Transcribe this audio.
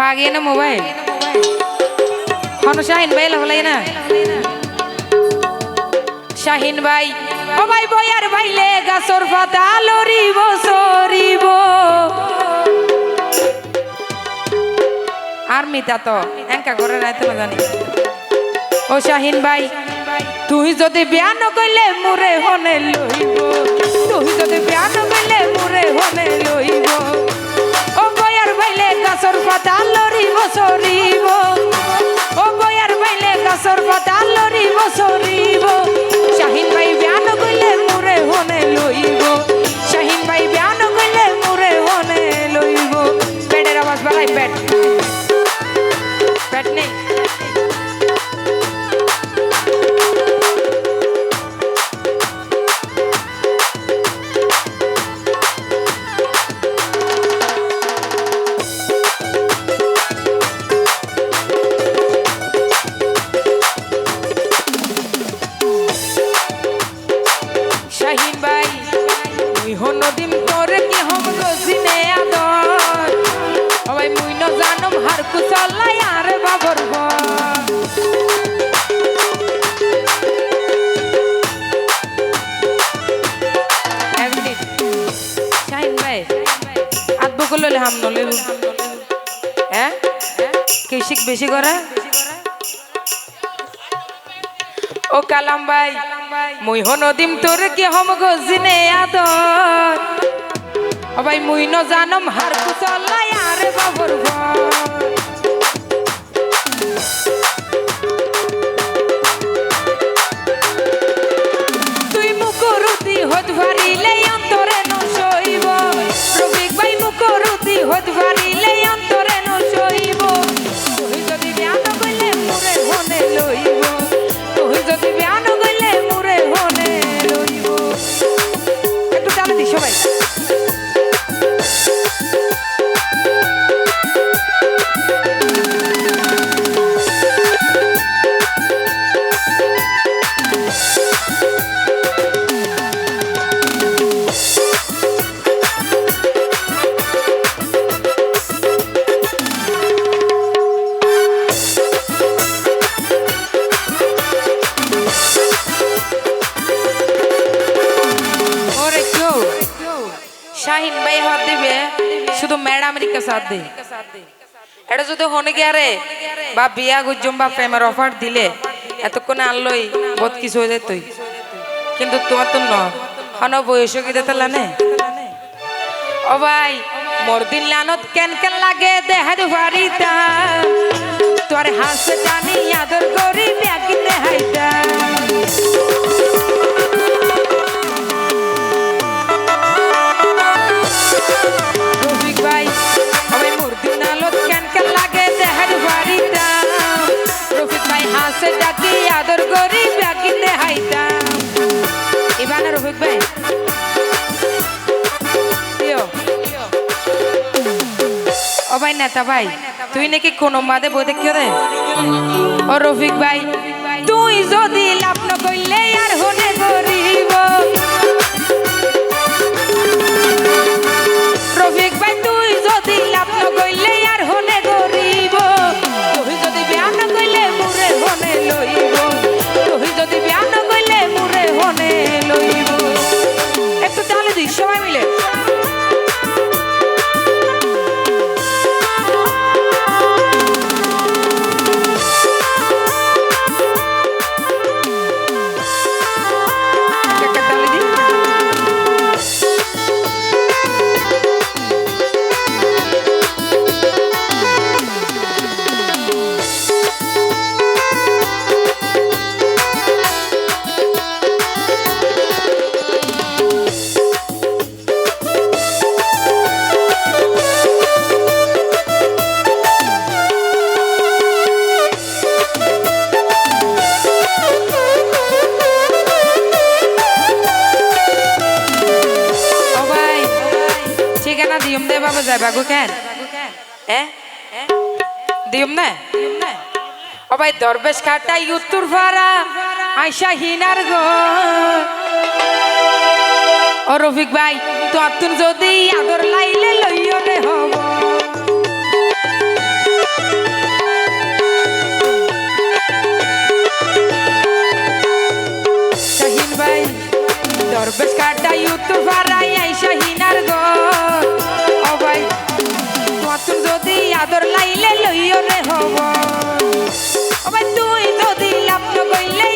ফাগিয়ে না মোবাইল হনো শাহিন ভাই হলাই না শাহিন ভাই ও ভাই বয়ার ভাইলে গাছর পাতা লরিব সরিব আর মিতা তো এঙ্কা করে নাই তো জানি ও শাহিন ভাই তুই যদি বিয়া নকইলে মোরে হনে লইব তুই যদি বিয়া নকইলে মোরে হনে লইব পাতা লরিব সরিব ও বয়ার বাইলে গাছর পাতা লরিব সরিব শাহিন ভাই ব্যান নকইলে মুরে হনে লইব। শাহিন ভাই বিয়া নকইলে মুরে হনে লইব। পেটের আওয়াজ বাড়াই পেট পেট নেই। কৌশিক বেশি করে? ও কালাম ভাই, মুই তোর হম গজিনে আদর? ও ভাই, মুই ন জানম হার কুচলাই আরে বাবর তুই মুকুরুতি হত ভারিলে অন্তরে শাহিন ভাই হাত দিবে, শুধু ম্যাডামের হাত দে। এটা যদি হনে গিয়ে রে বা বিয়া গুজম বা প্রেমের অফার দিলে, এতক্ষণে আনলই, বহুত কিছু হয়ে যেত কিন্তু তোমার তো ন। হন বয়স কি দিতে লানে ও ভাই, মোর দিন লানত কেন কেন লাগে দেহার বাড়িটা তোর হাস জানি আদর করি ব্যাগিতে হাইটা ভাই, নেতা ভাই, তুই নাকি কোনো মাদে বইতে কেউ রে? ও রফিক ভাই, তুই যদি করে যায় বাগু কেন? হ্যাঁ দিম না? ও ভাই দরবেশ কাটাই উত্তর ভাড়া আইসা হিনার গো। ও রফিক ভাই তো আতুন যদি আদর লাইলে লইও রে হব। শাহিন ভাই, দরবেশ কাটাই উত্তর ভাড়া আইসা হিনার গো। হবাই তুই যদি আদর লাইলে লইও রে হবাই তুই যদি লাভ নগইলে